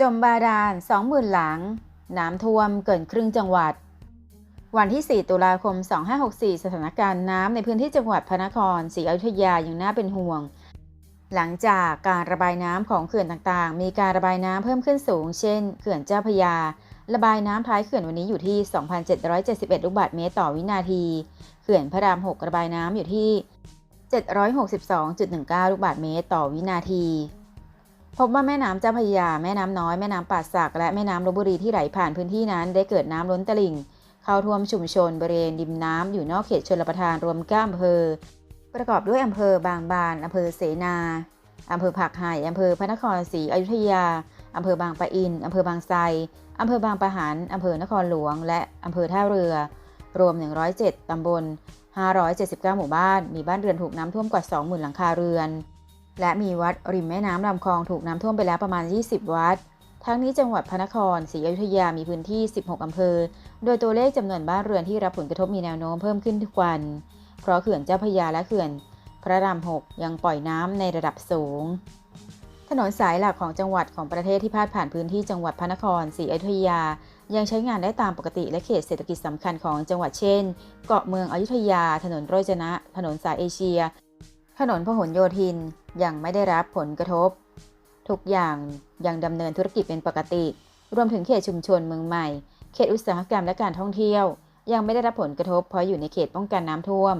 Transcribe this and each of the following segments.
จมบาดาล20,000 หลัง น้ำท่วมเกินครึ่งจังหวัด วันที่ 4 ตุลาคม 2564 สถานการณ์น้ำในพื้นที่จังหวัดพระนครศรีอยุธยายังน่าเป็นห่วง หลังจากการระบายน้ำของเขื่อนต่างๆ มีการระบายน้ำเพิ่มขึ้นสูง เช่น เขื่อนเจ้าพยา ระบายน้ำท้ายเขื่อนวันนี้อยู่ที่ 2,771 ลูกบาศก์เมตรต่อวินาที เขื่อนพระราม 6 ระบายน้ำอยู่ที่ 762.19 ลูกบาศก์เมตรต่อวินาที พบว่าแม่น้ำเจ้าพระยา แม่น้ำน้อย แม่น้ำป่าสัก และแม่น้ำลบบุรีที่ไหลผ่านพื้นที่นั้น ได้เกิดน้ำล้นตลิ่ง เข้าท่วมชุมชนบริเวณริมน้ำอยู่นอกเขตชลประทานรวม9อำเภอ ประกอบด้วยอำเภอบางบานอำเภอเสนาอำเภอผักไห่อำเภอพระนครศรีอยุธยาอำเภอบางปะอินอำเภอบางไทรอำเภอบางปะหันอำเภอนครหลวง และอำเภอท่าเรือ รวม 107ตำบล 579 หมู่บ้าน มีบ้านเรือนถูกน้ำท่วมกว่า 20,000 หลังคาเรือน และมีวัดริมแม่น้ำลำคลองถูกน้ำท่วมไปแล้วประมาณ 20 วัด ทั้งนี้จังหวัดพระนครศรีอยุธยามีพื้นที่ 16 อำเภอ โดยตัวเลขจำนวนบ้านเรือนที่รับผลกระทบมีแนวโน้มเพิ่มขึ้นทุกวัน เพราะเขื่อนเจ้าพยาและเขื่อน พระราม6ยังปล่อยน้ำในระดับสูง ถนนสายหลักของจังหวัดของประเทศที่พาดผ่านพื้นที่จังหวัดพระนครศรีอยุธยา ยังใช้งานได้ตามปกติและเขตเศรษฐกิจสำคัญของจังหวัดเช่น เกาะเมืองอยุธยา ถนนโรจนะ ถนนสายเอเชีย ถนนพหลโยธิน ยังไม่ได้รับผลกระทบ ทุกอย่างยังดำเนินธุรกิจเป็นปกติ รวมถึงเขตชุมชนเมืองใหม่ เขตอุตสาหกรรมและการท่องเที่ยว ยังไม่ได้รับผลกระทบ เพราะอยู่ในเขตป้องกันน้ำท่วม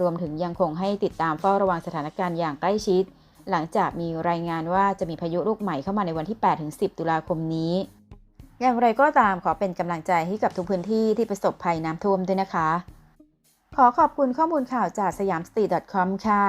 รวมถึงยังคงให้ติดตามเฝ้าระวังสถานการณ์อย่างใกล้ชิด หลังจากมีรายงานว่าจะมีพายุลูกใหม่เข้ามาในวันที่ 8-10 ตุลาคมนี้ อย่างไรก็ตามขอเป็นกำลังใจให้กับทุกพื้นที่ที่ประสบภัยน้ำท่วมด้วยนะคะ ขอขอบคุณข้อมูลข่าวจากสยามสตรีท .com ค่ะ